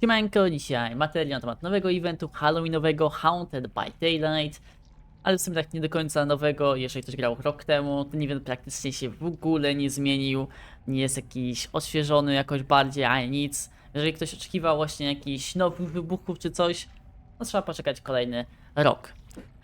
Siemanko, dzisiaj materiał na temat nowego eventu halloweenowego Haunted by Daylight, ale w sumie tak nie do końca nowego, jeżeli ktoś grał rok temu, ten event praktycznie się w ogóle nie zmienił, nie jest jakiś odświeżony jakoś bardziej, a nic. Jeżeli ktoś oczekiwał właśnie jakichś nowych wybuchów czy coś, no trzeba poczekać kolejny rok.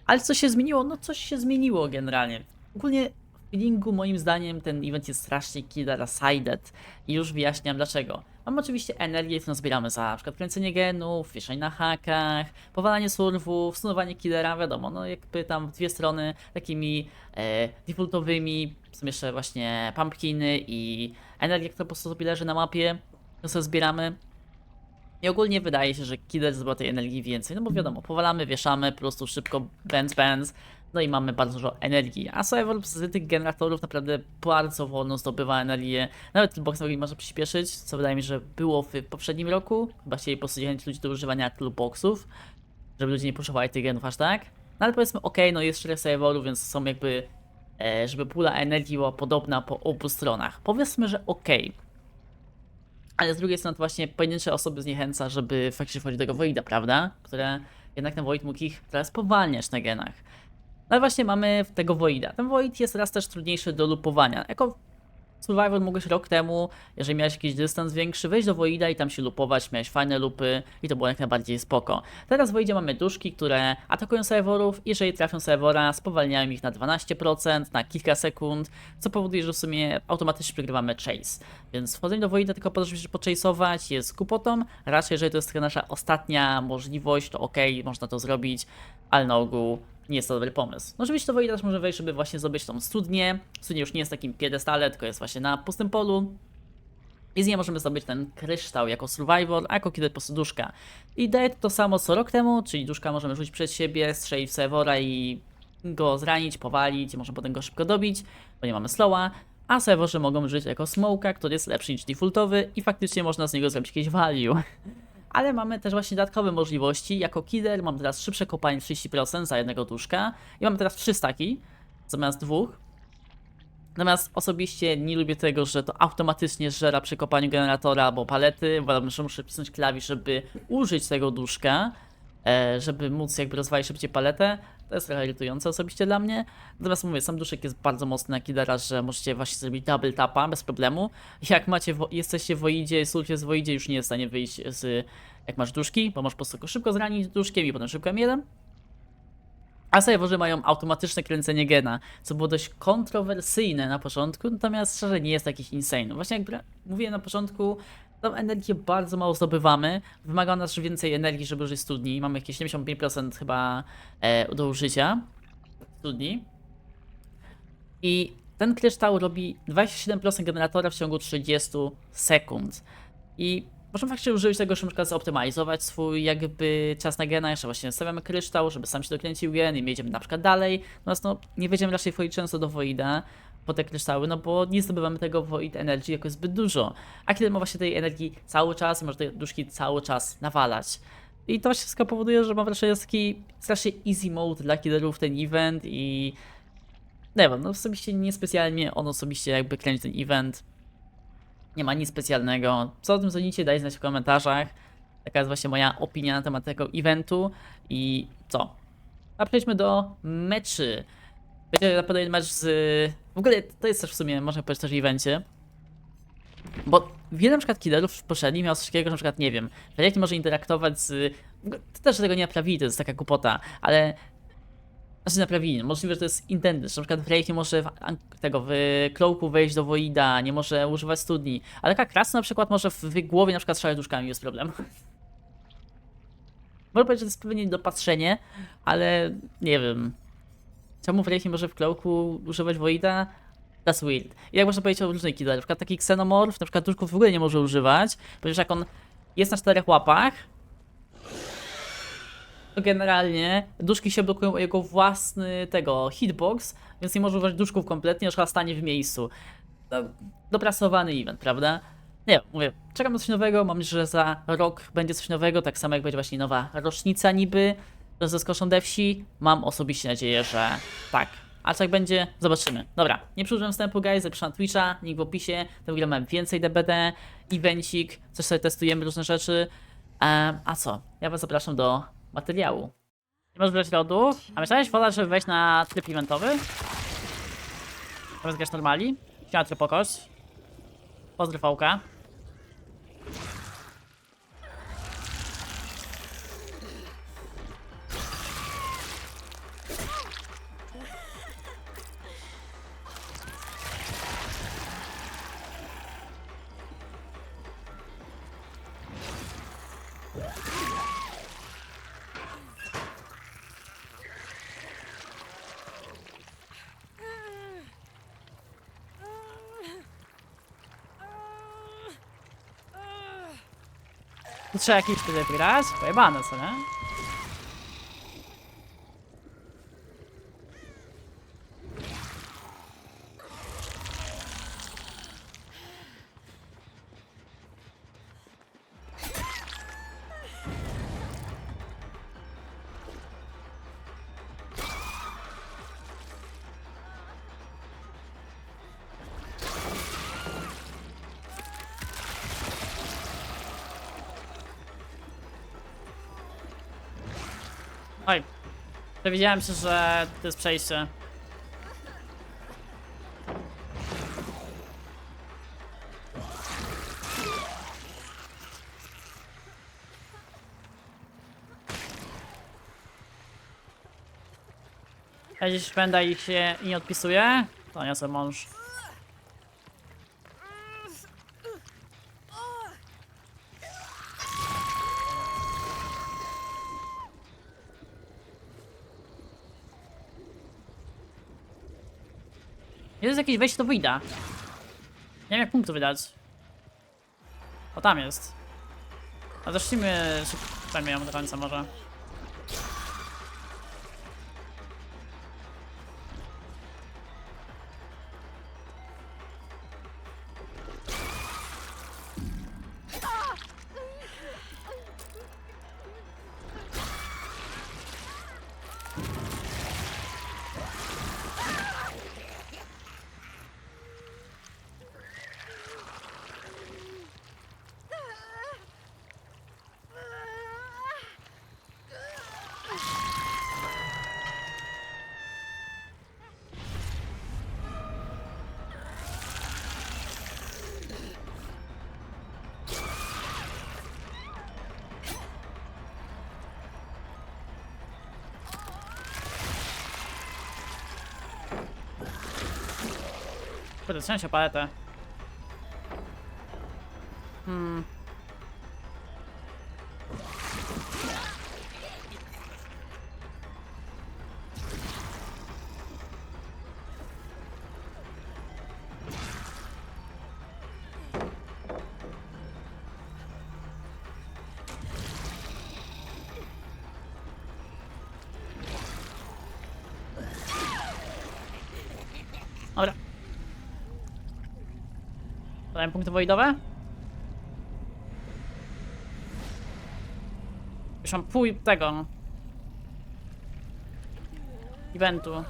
Ale co się zmieniło? No coś się zmieniło generalnie. Ogólnie feelingu moim zdaniem ten event jest strasznie killer-sided i już wyjaśniam dlaczego. Mamy oczywiście energię, którą zbieramy za przykład kręcenie genów, wieszanie na hakach, powalanie surwów, stunowanie killera, wiadomo, no jakby tam dwie strony takimi e, defaultowymi, są jeszcze właśnie pumpkiny i energia, która po prostu sobie leży na mapie, to sobie zbieramy. I ogólnie wydaje się, że killer zdobywa tej energii więcej, no bo wiadomo, powalamy, wieszamy, po prostu szybko benz benz, no i mamy bardzo dużo energii. A Cyborg z tych generatorów naprawdę bardzo wolno zdobywa energię. Nawet Toolbox nie może przyspieszyć, co wydaje mi się, że było w poprzednim roku. Chyba chcieli po ludzi do używania Toolboxów, żeby ludzie nie potrzebowali tych genów aż tak. No ale powiedzmy, ok, no jest 4 Cyborgów, więc są jakby, e, żeby pula energii była podobna po obu stronach. Powiedzmy, że ok. Ale z drugiej strony to właśnie pojedyncze osoby zniechęca, żeby faktycznie wchodzić do tego Voida, prawda? Które jednak ten Void mógł ich teraz powalniać na genach. No ale właśnie mamy tego Voida. Ten Void jest raz też trudniejszy do lupowania. Jako Survivor mogłeś rok temu, jeżeli miałeś jakiś dystans większy, wejść do Voida i tam się lupować, miałeś fajne lupy i to było jak najbardziej spoko. Teraz w Voidzie mamy duszki, które atakują serwerów jeżeli trafią serwera, spowalniają ich na 12%, na kilka sekund, co powoduje, że w sumie automatycznie przegrywamy chase. Więc wchodzenie do Voida tylko po to, żeby się pochase'ować jest głupotą. Raczej, jeżeli to jest nasza ostatnia możliwość, to ok, można to zrobić, ale na ogół nie jest to dobry pomysł. No oczywiście do Voida też może wejść, żeby właśnie zdobyć tą studnię. Studnia już nie jest takim piedestale, tylko jest właśnie na pustym polu. I z niej możemy zdobyć ten kryształ jako survivor, a jako kiedy po prostu duszka. I daje to, to samo co rok temu, czyli duszka możemy rzucić przed siebie, strzelić w serwora i go zranić, powalić, i możemy potem go szybko dobić, bo nie mamy slowa. A serworzy mogą żyć jako smoka, który jest lepszy niż defaultowy i faktycznie można z niego zrobić jakieś value. Ale mamy też właśnie dodatkowe możliwości. Jako killer mam teraz szybsze kopanie 30% za jednego duszka i mam teraz 3 staki zamiast dwóch. Natomiast osobiście nie lubię tego, że to automatycznie żera przy kopaniu generatora albo palety. Uważam, że muszę wcisnąć klawisz, żeby użyć tego duszka, e, żeby móc jakby rozwalić szybciej paletę. To jest trochę irytujące osobiście dla mnie. Natomiast mówię, sam duszek jest bardzo mocny na killera, że możecie właśnie zrobić double tapa bez problemu. Jak macie, jesteście w Voidzie, sulcie z Voidzie, już nie jest w stanie wyjść z, jak masz duszki, bo możesz po prostu szybko zranić duszkiem i potem szybko M1. A serwerzy mają automatyczne kręcenie gena, co było dość kontrowersyjne na początku, natomiast szczerze nie jest jakiś insane. Właśnie jak mówiłem na początku, tą energię bardzo mało zdobywamy, wymaga nas więcej energii, żeby użyć studni, mamy jakieś 75% chyba e, do użycia studni. I ten kryształ robi 27% generatora w ciągu 30 sekund. I możemy faktycznie użyć tego, żeby na przykład zoptymalizować swój jakby czas na gena, jeszcze właśnie stawiamy kryształ, żeby sam się dokręcił gen i my jedziemy na przykład dalej. Natomiast no, nie wejdziemy raczej wchodzić często do Voida po te no bo nie zdobywamy tego Void Energy jakoś zbyt dużo. A kiedy ma właśnie tej energii cały czas i może tej duszki cały czas nawalać. I to wszystko powoduje, że mam wrażenie, że jest taki strasznie easy mode dla killerów ten event i nie wiem, no osobiście niespecjalnie on osobiście jakby kręci ten event. Nie ma nic specjalnego. Co o tym sądzicie, dajcie znać w komentarzach. Taka jest właśnie moja opinia na temat tego eventu. I co? A przejdźmy do meczy. Będzie na pewno mecz z... W ogóle to jest też w sumie, można powiedzieć też evencie. Bo wiele na przykład killerów poprzednich miał coś takiego, że na przykład, nie wiem, jak nie może interaktować z... To też tego nie naprawili, to jest taka głupota, ale znaczy naprawili, możliwe, że to jest intended, że na przykład Wraith nie może w, tego, w Cloaku wejść do Voida, nie może używać studni, ale taka Kras na przykład może w, głowie na przykład strzelać duszkami, jest problem. Można powiedzieć, że to jest pewnie dopatrzenie, ale nie wiem. Czemu Wraith nie może w Cloaku używać Voida? That's weird. I jak można powiedzieć o różnych killerach, na przykład taki Xenomorph, na przykład duszków w ogóle nie może używać, ponieważ jak on jest na czterech łapach, to generalnie duszki się blokują o jego własny tego hitbox, więc nie może używać duszków kompletnie, już chyba stanie w miejscu. No, dopracowany event, prawda? Nie mówię, czekam na coś nowego, mam nadzieję, że za rok będzie coś nowego, tak samo jak będzie właśnie nowa rocznica niby, że ze skoszą devsi, mam osobiście nadzieję, że tak. A co jak będzie, zobaczymy. Dobra, nie przedłużam wstępu, guys, zapraszam na Twitcha, link w opisie, tam ile mam więcej DBD, evencik, coś sobie testujemy, różne rzeczy. A co? Ja was zapraszam do materiału. Nie możesz brać lodu? A myślałeś, Wola, żeby wejść na tryb eventowy? Zamiast grać normali? Siema, Trypokosz. Pozdrów Fałka. Trzeba jakiś tutaj grać? Pojebane co, nie? Oj. Dowiedziałem się, że to jest przejście. Ja gdzieś będę ich się nie odpisuję. To nie mąż. Jest jakieś wejście do Wida. Nie wiem jak punktu wydać. O tam jest. A zacznijmy szybko ją do końca może. Kurde, trzymaj się Podałem punkty wojdowe? Już mam pół tego. no. Eventu.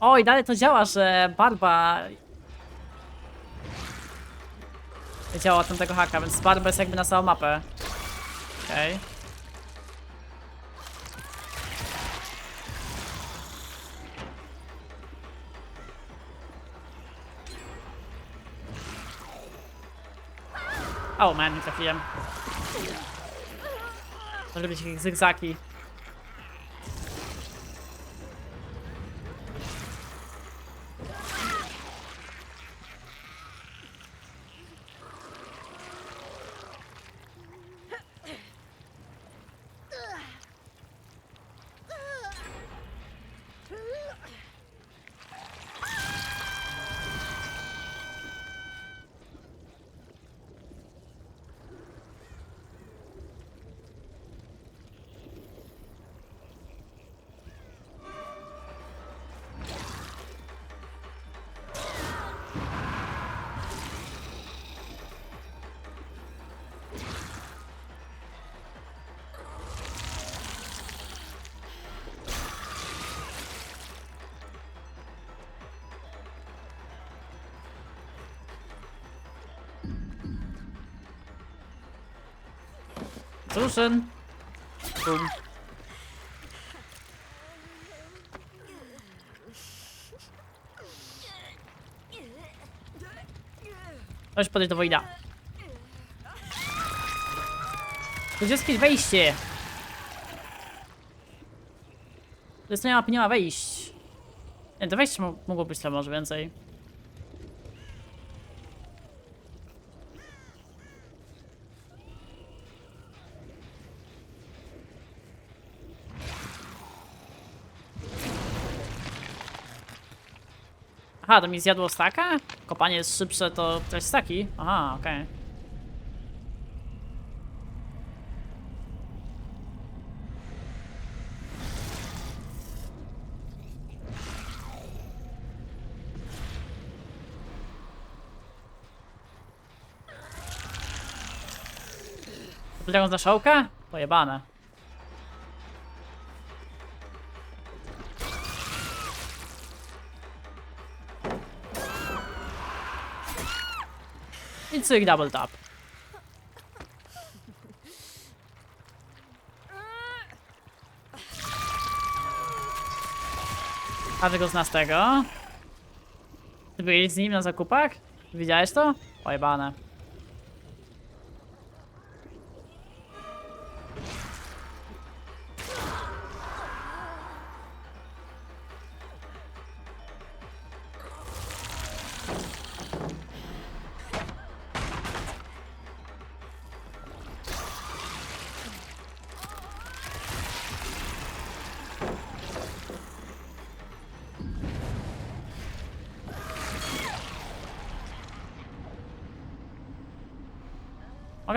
Oj, dalej to działa, że barba działa tamtego haka, więc barba jest jakby na całą mapę. Okej. O man, nie trafiłem. Może być jakieś zygzaki. Suszyn. Bum. Chodź podejść do Wojda. To jest jakieś wejście. To jest nie ma, nie ma wejść. Nie, to wejście mo- mogło być tam może więcej. Aha, to mi zjadło staka? Kopanie jest szybsze, to też staki? Aha, okej. Dragon za szołka? Pojebane. Cyk double tap. A ty go zna z tego? Ty byłeś z nim na zakupach? Widziałeś to? Pojebane.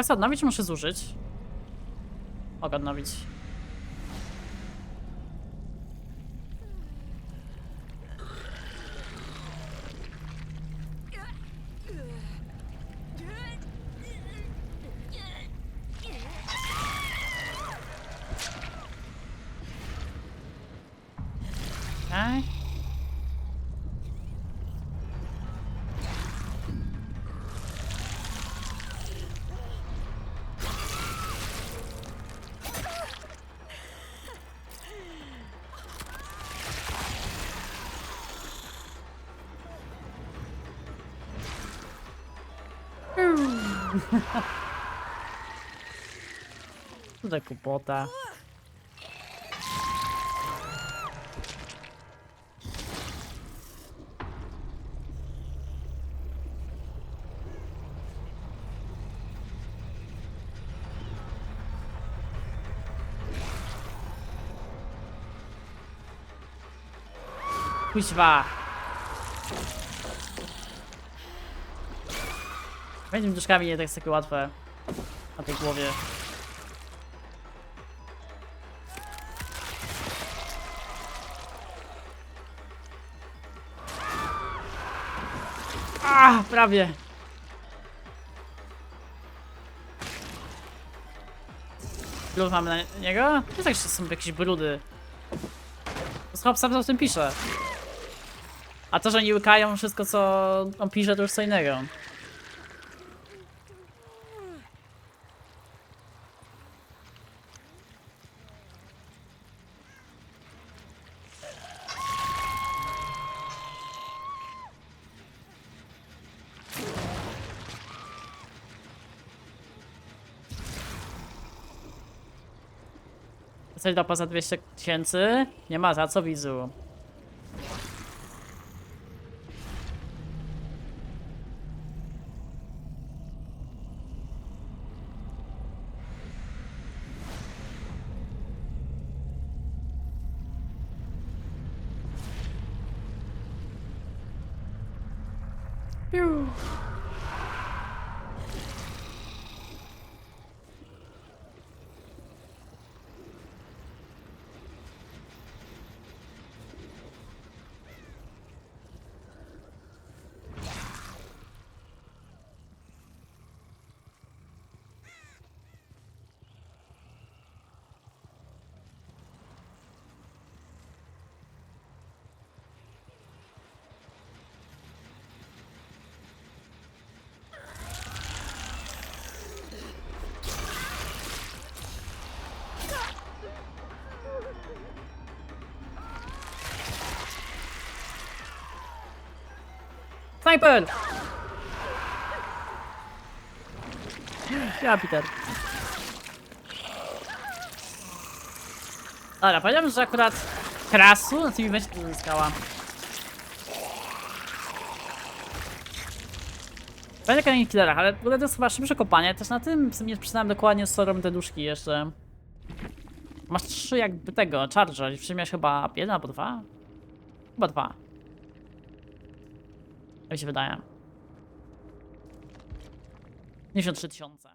Mogę sobie odnowić, muszę zużyć. Mogę odnowić. Okay. Tutaj kupota. Kuźwa. Będzie duszkami nie tak jest takie łatwe. Na tej głowie. A, prawie. Brud mamy na niego? To tak, że są jakieś brudy. Schop sam o tym pisze. A to, że oni łykają wszystko, co on pisze, to już co innego. Coś do poza 200 tysięcy? Nie ma za co widzu. Piu. Sniper! Ja, Peter. Dobra, powiedziałem, że akurat krasu na tym evencie to uzyskała. Będzie kolejny killerach, ale w ogóle to jest chyba szybsze kopanie. Też na tym nie przeczytałem dokładnie, co robią te duszki jeszcze. Masz trzy jakby tego, charger. Miałeś chyba jeden albo dwa? Chyba dwa. Jak się wydaje. 53 tysiące.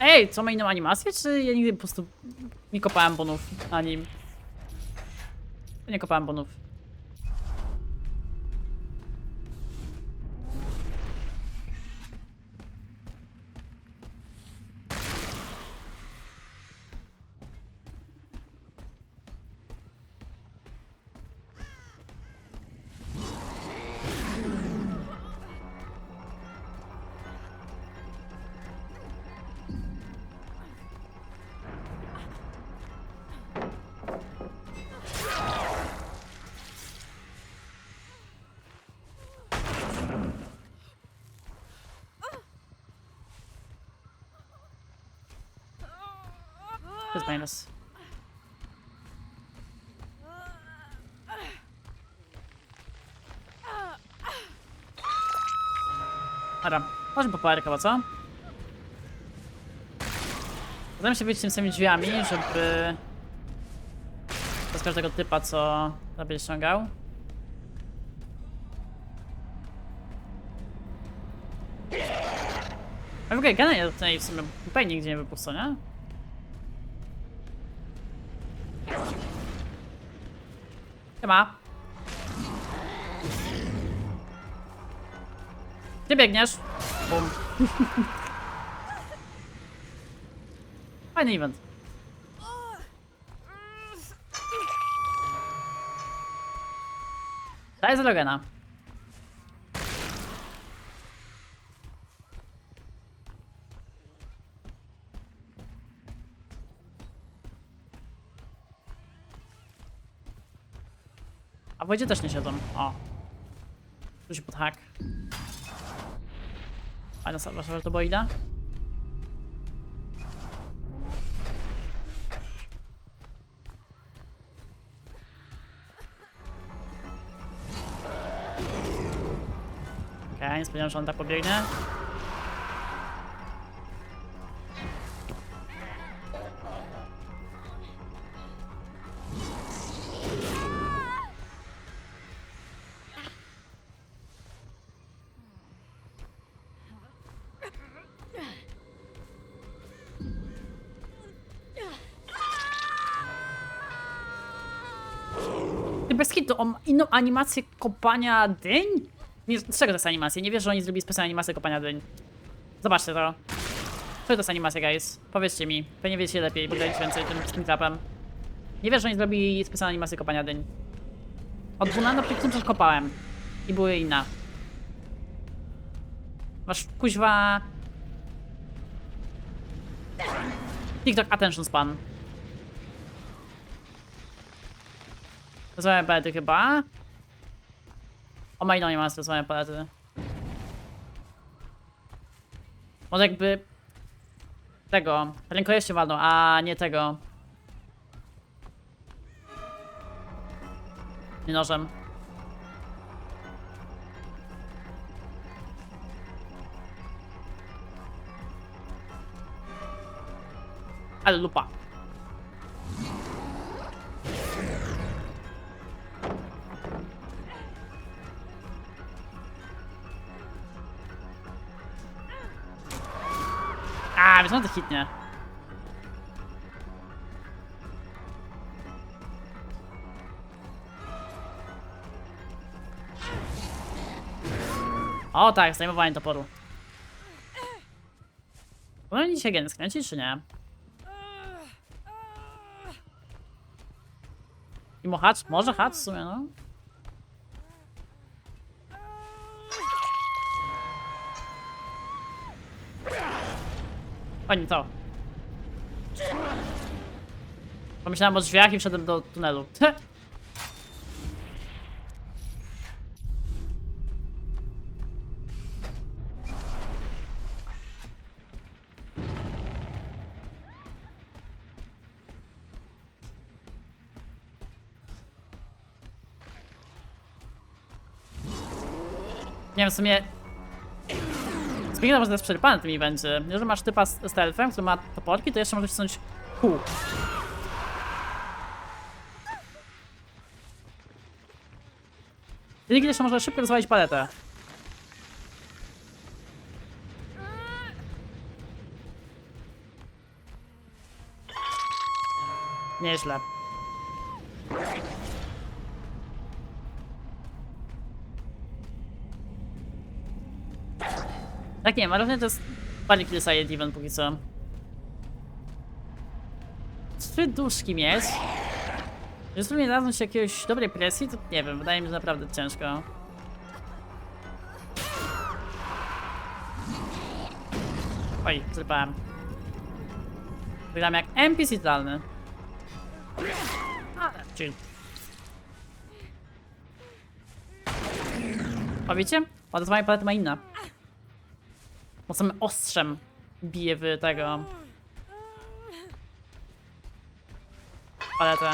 Ej, co ma inną animację, czy ja nigdy po prostu nie kopałem bonów na nim? Nie kopałem bonów. Dobra, może po parę chyba, co? Zajmę się być tym samymi drzwiami, żeby... Z każdego typa, co sobie ściągał. A w ogóle generalnie tutaj w sumie zupełnie nigdzie nie wypuszczą, nie? Chyba. Gdzie biegniesz? Bum. Fajny event. Daj z Logana. A wodzie też nie siedzą. O. Tu się pod hak. Fajna była idea. Okej, okay, nie spodziewałem że on tak pobiegnie. Inną animację kopania dyń? Nie, z czego to jest animacja? Nie wiesz, że oni zrobili specjalną animację kopania dyń. Zobaczcie to. Co to jest animacja, guys? Powiedzcie mi. Pewnie wiecie lepiej, bo graliście więcej tym screentrapem. Nie wiesz, że oni zrobili specjalną animację kopania dyń. Od 12 do przecież kopałem. I były inne. Masz kuźwa... TikTok attention span. Rozmawiamy palety chyba. O ma inną animację, rozmawiamy palety. Może jakby... Tego. Rękojeście walną, a nie tego. Nie nożem. Ale lupa. On to hitnie. O tak, zdejmowanie toporu. Powinien dzisiaj gen skręcić, czy nie? I mu hacz? Może hacz w sumie, no. Pani to. Pomyślałem o drzwiach i wszedłem do tunelu. Nie wiem, w sumie... Speaking of, że jest przerpany w tym evencie. Jeżeli masz typa z stealthem, który ma toporki, to jeszcze możesz wcisnąć Q. Dzięki jeszcze można szybko rozwalić paletę. Nieźle. Tak nie, ale to jest bardziej kill side event póki co. Trzy duszki mieć. Jeżeli nie dadzą się jakiegoś dobrej presji, to nie wiem, wydaje mi się naprawdę ciężko. Oj, zrypałem. Wygram jak NPC totalny. Ale chill. O wiecie? Ładowanie palety ma inna. Mocnym ostrzem bije w tego. Paletę.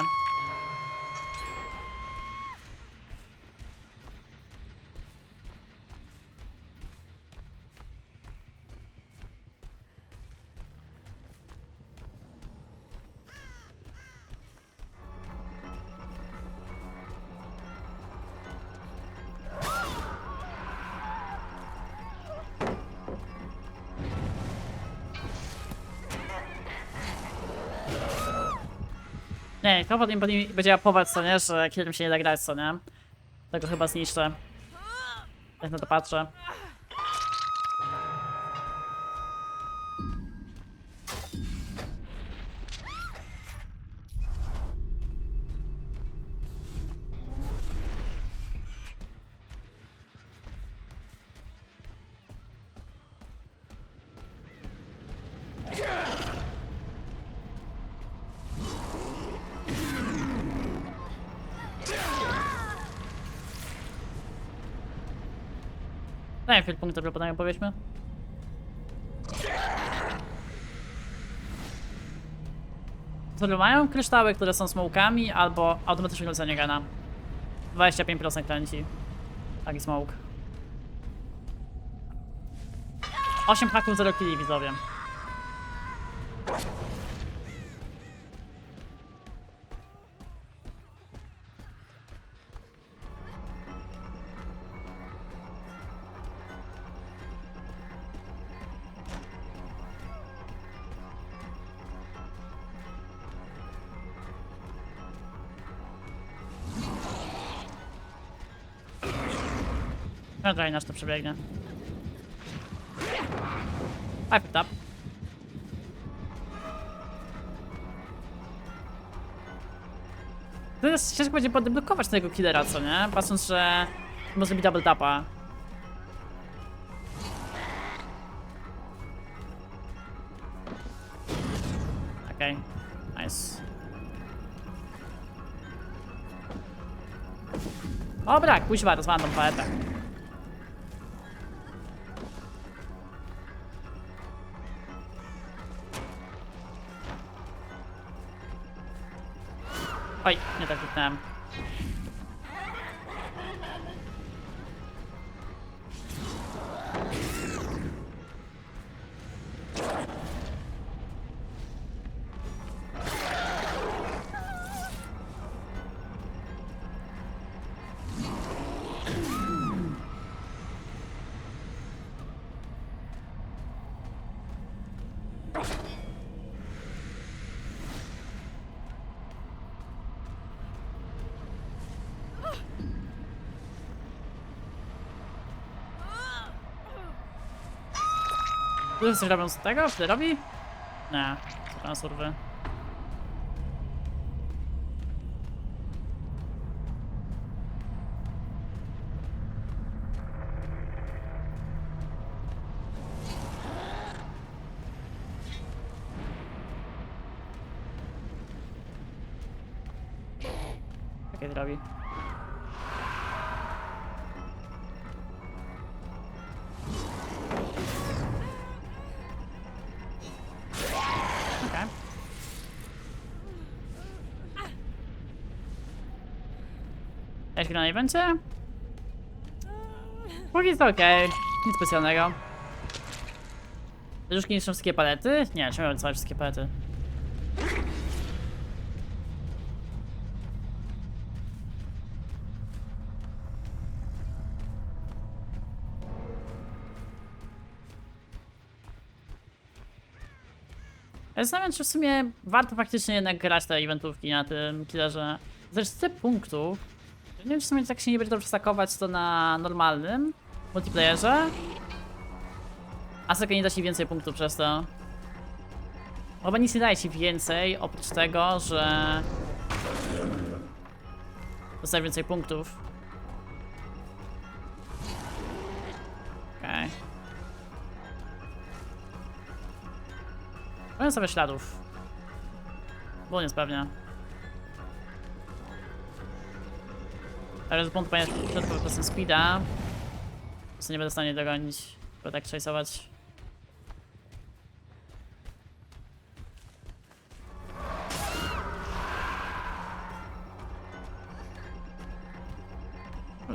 Nie, chyba potem będzie apować, co nie, że killem się nie da grać, co nie? Tego chyba zniszczę. Jak na to patrzę. Punkty propadają, powiedzmy. Mają kryształy, które są smokami, albo automatyczne rzucenie gena. 25% kręci. Taki smoke. 8 haków, 0 killi, widzowie. No daj nasz to przebiegnie. Picked up. Teraz ciężko będzie podblokować tego killera, co nie? Patrząc, że może zrobić double tapa. Okej, okay. nice. Dobra, kuźwa, rozwalam tą paletę. Tu coś robią z tego? Wtedy robi? Nie, tam surwy. Na evencie? Póki jest okej, nic specjalnego. Już niszczą wszystkie palety? Nie, trzeba całe wszystkie palety. Ja Zastanawiam czy w sumie warto faktycznie jednak grać te eventówki na tym killerze. Zresztą punktów. Nie wiem, w sumie tak się nie będzie dobrze stakować to na normalnym multiplayerze. A sobie nie da ci więcej punktów przez to. Chyba nic nie daje ci więcej, oprócz tego, że... Dostaje więcej punktów. Okej. Okay. Powiem sobie śladów. Bo nie sprawnia. Ale z błąd pamiętam przed procesem speeda. Co nie będę w stanie dogonić, bo tak chase'ować.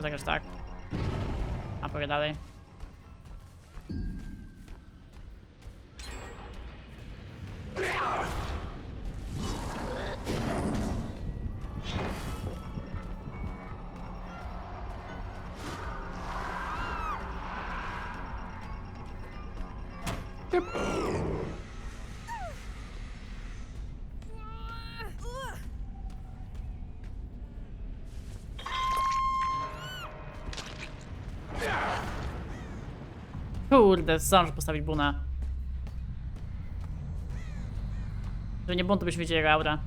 Zagrać tak. A powie dalej. Kurde, zdążę postawić buna. Że nie bun, to byś wiedział jego aura.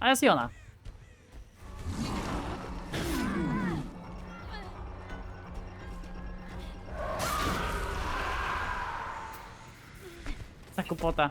A jest i ona. Ta kupota.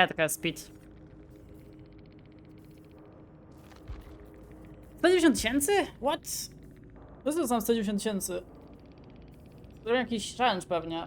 Ja, taka speed. 190 tysięcy? What? To są 190 tysięcy? Zrobię jakiś challenge pewnie.